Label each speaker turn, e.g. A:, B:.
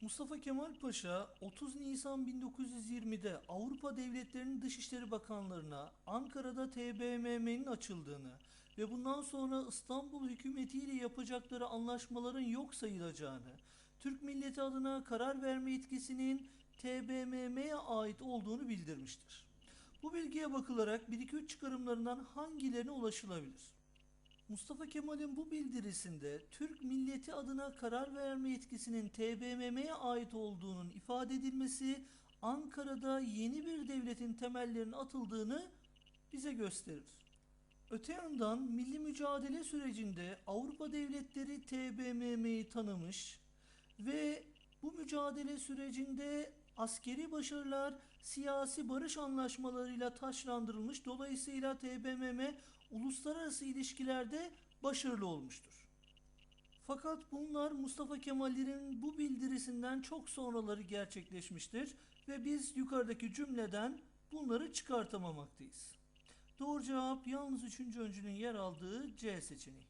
A: Mustafa Kemal Paşa 30 Nisan 1920'de Avrupa devletlerinin Dışişleri Bakanlarına Ankara'da TBMM'nin açıldığını ve bundan sonra İstanbul hükümetiyle yapacakları anlaşmaların yok sayılacağını, Türk milleti adına karar verme yetkisinin TBMM'ye ait olduğunu bildirmiştir. Bu bilgiye bakılarak 1-2-3 çıkarımlarından hangilerine ulaşılabilir? Mustafa Kemal'in bu bildirisinde Türk milleti adına karar verme yetkisinin TBMM'ye ait olduğunun ifade edilmesi Ankara'da yeni bir devletin temellerinin atıldığını bize gösterir. Öte yandan milli mücadele sürecinde Avrupa devletleri TBMM'yi tanımış ve mücadele sürecinde askeri başarılar siyasi barış anlaşmalarıyla taşlandırılmış. Dolayısıyla TBMM uluslararası ilişkilerde başarılı olmuştur. Fakat bunlar Mustafa Kemal'lerin bu bildirisinden çok sonraları gerçekleşmiştir ve biz yukarıdaki cümleden bunları çıkartamamaktayız. Doğru cevap yalnız üçüncü öncünün yer aldığı C seçeneği.